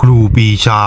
ครูปีชา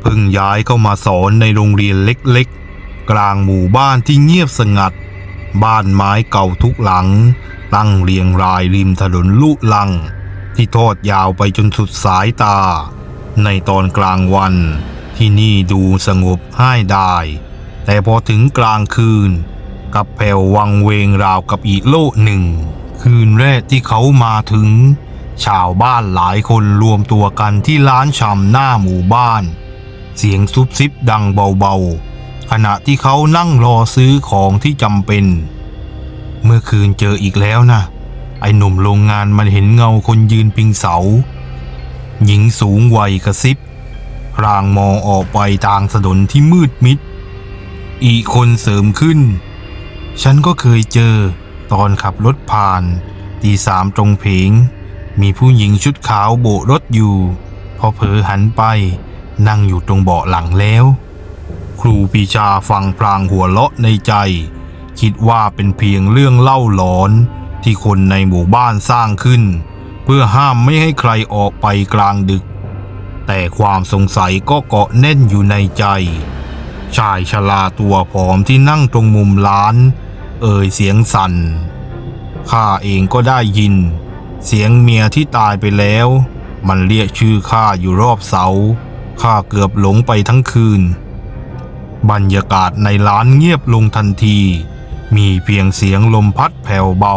เพิ่งย้ายเข้ามาสอนในโรงเรียนเล็กๆ กลางหมู่บ้านที่เงียบสงัด บ้านไม้เก่าทุกหลัง ตั้งเรียงรายริมถนนลุลัง ที่ทอดยาวไปจนสุดสายตา ในตอนกลางวัน ที่นี่ดูสงบห้ายได้แต่พอถึงกลางคืนกับแผ่ววังเวงราวกับอีกโลกหนึ่ง คืนแรกที่เขามาถึง ชาวบ้านหลายคนรวมตัวกันที่ร้านชำหน้าหมู่บ้าน เสียงซุบซิบดังเบาๆ ขณะที่เขานั่งรอซื้อของที่จำเป็น เมื่อคืนเจออีกแล้วนะ ไอ้หนุ่มโรงงานมันเห็นเงาคนยืนพิงเสา หญิงสูงวัยกระซิบพรางมองออกไปทางถนนที่มืดมิด อีกคนเสริมขึ้น ฉันก็เคยเจอตอนขับรถผ่านตีสามตรงเพง มีผู้หญิงชุดขาวโบกรถอยู่ พอเผลอหันไปนั่งอยู่ตรงเบาะหลังแล้ว ครูปีชาฟังพลางหัวเราะในใจ คิดว่าเป็นเพียงเรื่องเล่าหลอนที่คนในหมู่บ้านสร้างขึ้น เพื่อห้ามไม่ให้ใครออกไปกลางดึก แต่ความสงสัยก็เกาะแน่นอยู่ในใจ ชายชราตัวผอมที่นั่งตรงมุมร้าน เอ่ยเสียงสั่นข้าเองก็ได้ยิน เสียงเมียที่ตายไปแล้ว มันเรียกชื่อข้าอยู่รอบเสาข้าเกือบหลงไปทั้งคืน บรรยากาศในร้านเงียบลงทันที มีเพียงเสียงลมพัดแผ่วเบา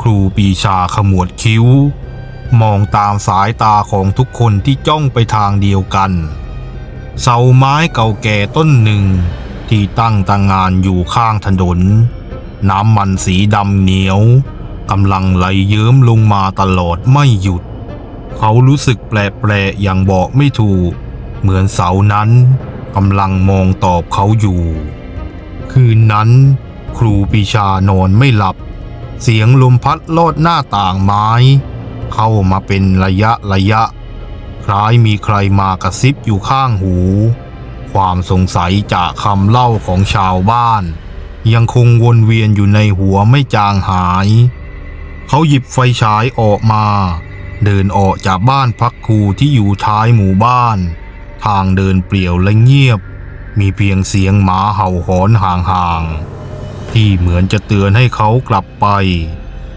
ครูปีชาขมวดคิ้ว มองตามสายตาของทุกคนที่จ้องไปทางเดียวกัน เสาไม้เก่าแก่ต้นหนึ่ง ที่ตั้งตางานอยู่ข้างถนน น้ำมันสีดำเหนียว กำลังไหลเยิ้มลงมาตลอดไม่หยุด เขารู้สึกแปลกๆอย่างบอกไม่ถูก เหมือนเสานั้นกำลังมองตอบเขาอยู่ คืนนั้นครูปีชานอนไม่หลับ เสียงลมพัดลอดหน้าต่างไม้ เข้ามาเป็นระยะระยะ คล้ายมีใครมากระซิบอยู่ข้างหู ความสงสัยจากคำเล่าของชาวบ้าน ยังคงวนเวียนอยู่ในหัวไม่จางหาย เขาหยิบไฟฉายออกมา เดินออกจากบ้านพักครูที่อยู่ท้ายหมู่บ้าน ทางเดินเปลี่ยวและเงียบ มีเพียงเสียงหมาเห่าหอนห่างๆ ที่เหมือนจะเตือนให้เขากลับไป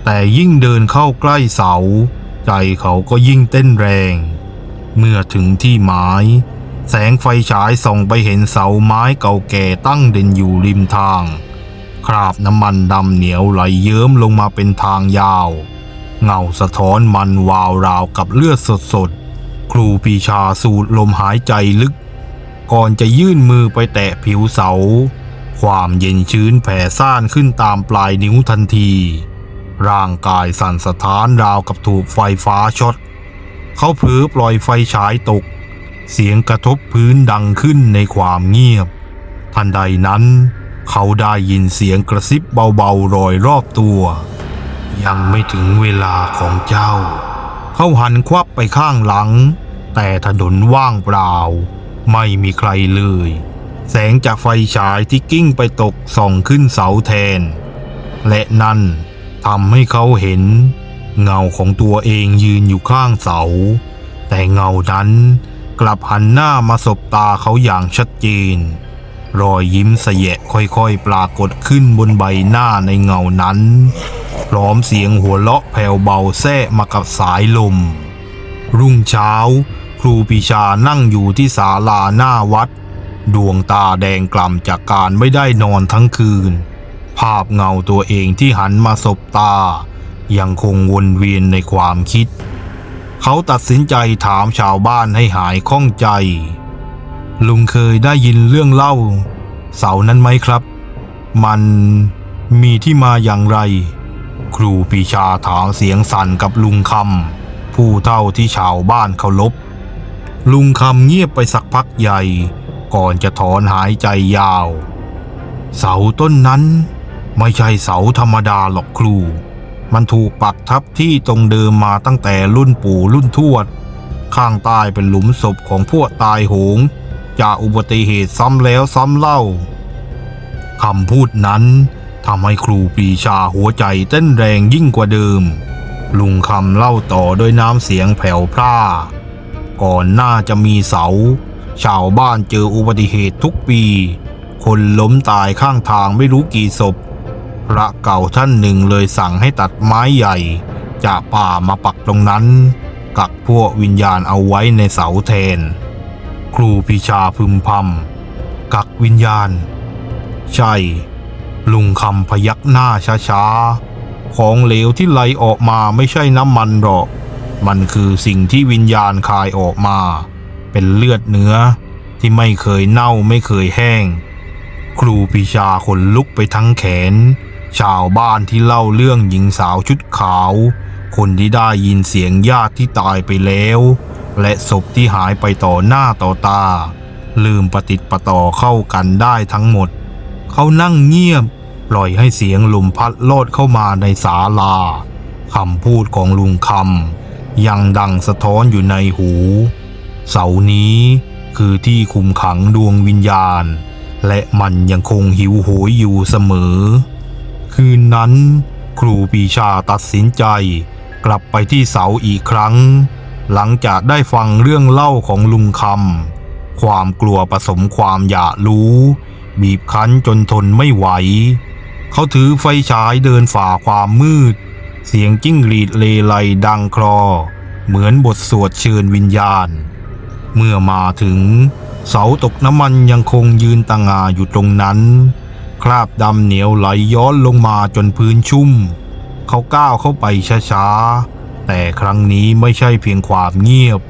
แต่ยิ่งเดินเข้าใกล้เสา ใจเขาก็ยิ่งเต้นแรง เมื่อถึงที่หมายแสงไฟฉายส่องไปเห็นเสาไม้เก่าแก่ตั้งเด่นอยู่ริมทาง คราบน้ำมันดำเหนียวไหลเยิ้มลงมาเป็นทางยาว เงาสะท้อนมันวาวราวกับเลือดสดๆ ครูปีชาสูดลมหายใจลึก ก่อนจะยื่นมือไปแตะผิวเสา ความเย็นชื้นแผ่ซ่านขึ้นตามปลายนิ้วทันที ร่างกายสั่นสะท้านราวกับถูกไฟฟ้าช็อตเขาเผลอปล่อยไฟฉายตก เสียงกระทบพื้นดังขึ้นในความเงียบ ทันใดนั้น เขาได้ยินเสียงกระซิบเบาๆรอยรอบตัว ยังไม่ถึงเวลาของเจ้า เขาหันควับไปข้างหลัง แต่ถนนว่างเปล่า ไม่มีใครเลย แสงจากไฟฉายที่กิ้งไปตกส่องขึ้นเสาแทน และนั่นทำให้เขาเห็น เงาของตัวเองยืนอยู่ข้างเสา แต่เงานั้นกลับหันหน้ามาสบตาเขาอย่างชัดเจน รอยยิ้มเสยะค่อยๆ ปรากฏขึ้นบนใบหน้าในเงานั้น พร้อมเสียงหัวเราะแผ่วเบาแทรกมากับสายลม รุ่งเช้า ครูปีชานั่งอยู่ที่ศาลาหน้าวัด ดวงตาแดงกล่ำจากการไม่ได้นอนทั้งคืน ภาพเงาตัวเองที่หันมาสบตา ยังคงวนเวียนในความคิด เขาตัดสินใจถามชาวบ้านให้หายข้องใจ ลุงเคยได้ยินเรื่องเล่า เสานั้นไหมครับ มันมีที่มาอย่างไร ครูปีชาถามเสียงสั่นกับลุงคำผู้เท่าที่ชาวบ้านเคารพลุงคำเงียบไปสักพักใหญ่ ก่อนจะถอนหายใจยาว เสาต้นนั้นไม่ใช่เสาธรรมดาหรอกครู มันถูกปักทับที่ตรงเดิมมาตั้งแต่รุ่นปู่รุ่นทวด ข้างใต้เป็นหลุมศพของพวกตายโหง จากอุบัติเหตุซ้ำแล้วซ้ำเล่าคำพูดนั้นทำให้ครูปีชาหัวใจเต้นแรงยิ่งกว่าเดิม ลุงคำเล่าต่อด้วยน้ำเสียงแผ่วพร่า ก่อนหน้าจะมีเสา ชาวบ้านเจออุบัติเหตุทุกปี คนล้มตายข้างทางไม่รู้กี่ศพ พระเก่าท่านหนึ่งเลยสั่งให้ตัดไม้ใหญ่ จากป่ามาปักตรงนั้น กักพวกวิญญาณเอาไว้ในเสาแทน ครูพิชาพึมพำกักวิญญาณ ใช่ ลุงคำพยักหน้าช้าๆ ของเหลวที่ไหลออกมาไม่ใช่น้ำมันหรอก มันคือสิ่งที่วิญญาณคายออกมา เป็นเลือดเนื้อที่ไม่เคยเน่าไม่เคยแห้ง ครูปีชาขนลุกไปทั้งแขน ชาวบ้านที่เล่าเรื่องหญิงสาวชุดขาว คนที่ได้ยินเสียงญาติที่ตายไปแล้ว และศพที่หายไปต่อหน้าต่อตา ลืมปฏิติดประต่อเข้ากันได้ทั้งหมด เขานั่งเงียบ ปล่อยให้เสียงลมพัดโลดเข้ามาในศาลาคำพูดของลุงคำยังดังสะท้อนอยู่ในหู เสานี้คือที่คุมขังดวงวิญญาณ และมันยังคงหิวโหยอยู่เสมอ คืนนั้น ครูปีชาตัดสินใจ กลับไปที่เสาอีกครั้ง หลังจากได้ฟังเรื่องเล่าของลุงคำความกลัวผสมความอยากรู้ บีบคั้นจนทนไม่ไหว เขาถือไฟฉายเดินฝ่าความมืด เสียงจิ้งหรีดเลไลดังคลอ เหมือนบทสวดเชิญวิญญาณ เมื่อมาถึง เสาตกน้ำมันยังคงยืนตางาอยู่ตรงนั้น คราบดำเหนียวไหลย้อนลงมาจนพื้นชุ่ม เขาก้าวเข้าไปช้าๆ แต่ครั้งนี้ไม่ใช่เพียงความเงียบ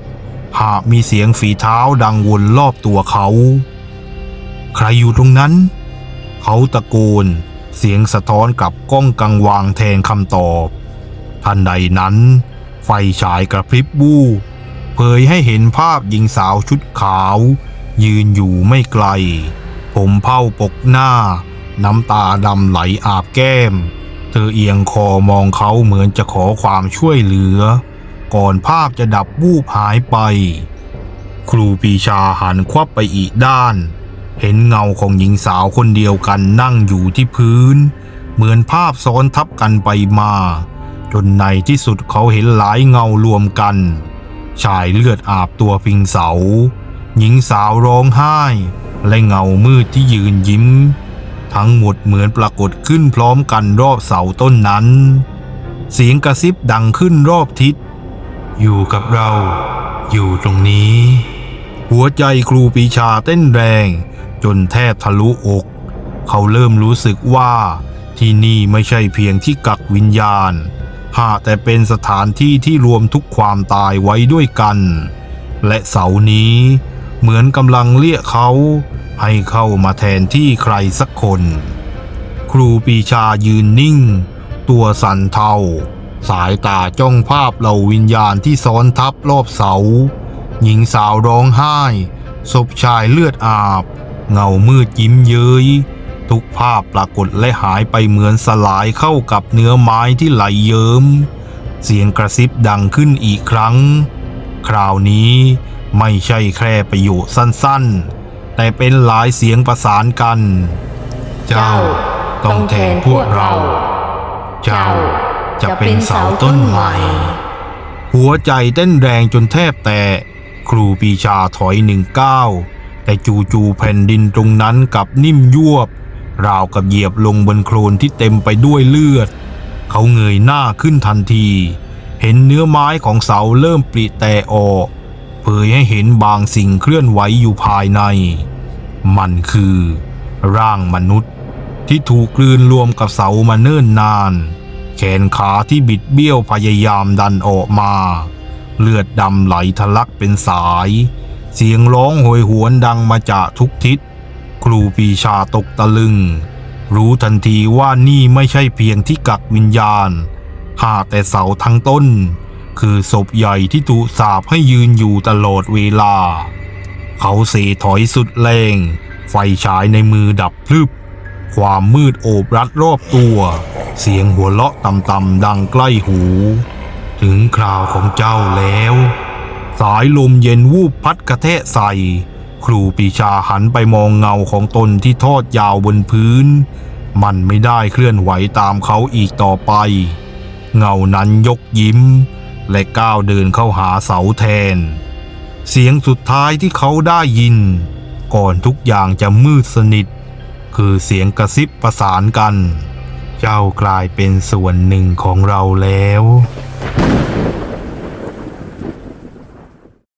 หากมีเสียงฝีเท้าดังวนรอบตัวเขา ใครอยู่ตรงนั้น เขาตะโกน เสียงสะท้อนกับกล้องกังวางแทนคำตอบ ทันใดนั้น ไฟฉายกระพริบบู้เผยให้เห็นภาพหญิงสาวชุดขาว ยืนอยู่ไม่ไกล ผมเผ้าปกหน้า น้ำตาดำไหลอาบแก้ม เธอเอียงคอมองเขาเหมือนจะขอความช่วยเหลือ ก่อนภาพจะดับวูบหายไป ครูปีชาหันควับไปอีกด้าน เห็นเงาของหญิงสาวคนเดียวกันนั่งอยู่ที่พื้น เหมือนภาพซ้อนทับกันไปมา จนในที่สุดเขาเห็นหลายเงารวมกัน ชายเลือดอาบตัวพิงเสา หญิงสาวร้องไห้ และเงามืดที่ยืนยิ้ม ทั้งหมดเหมือนปรากฏขึ้นพร้อมกันรอบเสาต้นนั้น เสียงกระซิบดังขึ้นรอบทิศ อยู่กับเรา อยู่ตรงนี้ หัวใจครูปีชาเต้นแรง จนแทบทะลุอก เขาเริ่มรู้สึกว่าที่นี่ไม่ใช่เพียงที่กักวิญญาณ หากแต่เป็นสถานที่ที่รวมทุกความตายไว้ด้วยกัน และเสานี้เหมือนกำลังเรียกเขา ให้เข้ามาแทนที่ใครสักคน ครูปีชายืนนิ่ง ตัวสั่นเทา สายตาจ้องภาพเหล่าวิญญาณที่ซ้อนทับรอบเสา หญิงสาวร้องไห้ศพชายเลือดอาบ เงามืดยิ้มเย้ย ทุกภาพปรากฏและหายไปเหมือนสลายเข้ากับเนื้อไม้ที่ไหลเยิ้ม เสียงกระซิบดังขึ้นอีกครั้ง คราวนี้ไม่ใช่แค่ประโยคสั้นๆ แต่เป็นหลายเสียงประสานกัน เจ้าต้องแทนพวกเรา เจ้าจะเป็นเสาต้นใหม่ หัวใจเต้นแรงจนแทบแตกครูปีชาถอยหนึ่งก้าวแต่จู่ๆแผ่นดินตรงนั้นกลับนิ่มยวบ ราวกับเหยียบลงบนโคลนที่เต็มไปด้วยเลือด เขาเงยหน้าขึ้นทันที เห็นเนื้อไม้ของเสาเริ่มปริแตกออก เผยให้เห็นบางสิ่งเคลื่อนไหวอยู่ภายใน มันคือ ร่างมนุษย์ ที่ถูกกลืนรวมกับเสามาเนิ่นนาน แขนขาที่บิดเบี้ยวพยายามดันออกมา เลือดดำไหลทะลักเป็นสาย เสียงร้องโหยหวนดังมาจากทุกทิศ ครูปีชาตกตะลึง รู้ทันทีว่านี่ไม่ใช่เพียงที่กักวิญญาณหากแต่เสาทั้งต้น คือศพใหญ่ที่ถูกสาบให้ยืนอยู่ตลอดเวลา เขาเสถอยสุดแรง ไฟฉายในมือดับพลึบ ความมืดโอบรัดรอบตัว เสียงหัวเราะต่ำๆดังใกล้หู ถึงคราวของเจ้าแล้ว สายลมเย็นวูบพัดกระแทะใส่ ครูปีชาหันไปมองเงาของตนที่ทอดยาวบนพื้น มันไม่ได้เคลื่อนไหวตามเขาอีกต่อไป เงานั้นยกยิ้ม และก้าวเดินเข้าหาเสาแทน เสียงสุดท้ายที่เขาได้ยิน ก่อนทุกอย่างจะมืดสนิท คือเสียงกระซิบประสานกัน เจ้ากลายเป็นส่วนหนึ่งของเราแล้ว